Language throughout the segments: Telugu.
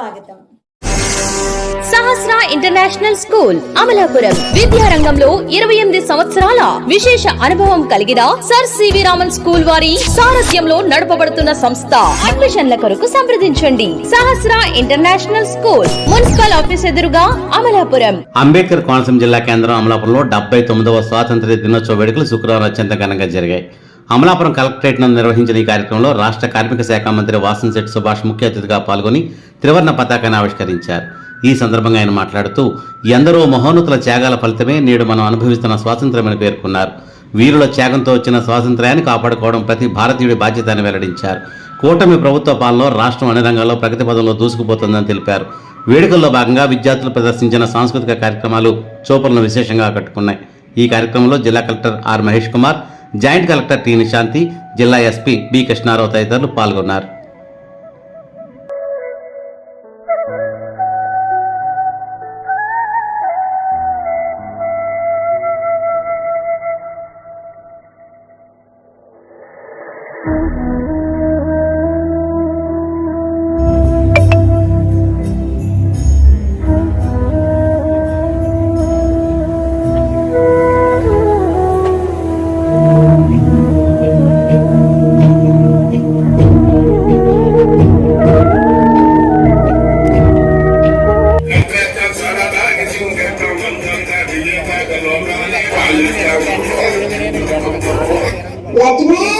స్వాగతం. Sahasra international school Amalapuram. విద్యారంగంలో ఇరవై ఎనిమిది సంవత్సరాల విశేష అనుభవం కలిగిన సర్ సివి రామన్ స్కూల్ వారి సారథ్యంలో నడపబడుతున్న సంస్థ. అడ్మిషన్ల కొరకు సంప్రదించండి. Sahasra international school municipal office ఎదురుగా అమలాపురం. అంబేద్కర్ కోనసీమ జిల్లా కేంద్రం అమలాపురంలో డెబ్బై తొమ్మిదవ స్వాతంత్ర్య దినోత్సవ వేడుకలు శుక్రవారం అత్యంత ఘనంగా జరిగాయి. అమలాపురం కలెక్టరేట్ నందు నిర్వహించిన ఈ కార్యక్రమంలో రాష్ట్ర కార్మిక శాఖ మంత్రి వాసంశెట్టి సుభాష్ ముఖ్య అతిథిగా పాల్గొని త్రివర్ణ పతాకాన్ని ఆవిష్కరించారు. ఈ సందర్భంగా ఆయన మాట్లాడుతూ ఎందరో మహోన్నతుల త్యాగాల ఫలితమే నేడు మనం అనుభవిస్తున్న స్వాతంత్ర్యమని పేర్కొన్నారు. వీరుల త్యాగంతో వచ్చిన స్వాతంత్ర్యాన్ని కాపాడుకోవడం ప్రతి భారతీయుడి బాధ్యత అని వెల్లడించారు. కూటమి ప్రభుత్వ పాలనలో రాష్ట్రం అన్ని రంగాల్లో ప్రగతి పదంలో దూసుకుపోతుందని తెలిపారు. వేడుకల్లో భాగంగా విద్యార్థులు ప్రదర్శించిన సాంస్కృతిక కార్యక్రమాలు చూపలను విశేషంగా ఆకట్టుకున్నాయి. ఈ కార్యక్రమంలో జిల్లా collector R Mahesh Kumar joint collector T Nishanthi జిల్లా ఎస్పీ బి కృష్ణారావు తదితరులు పాల్గొన్నారు. let me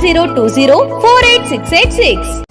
zero two zero four eight six eight six.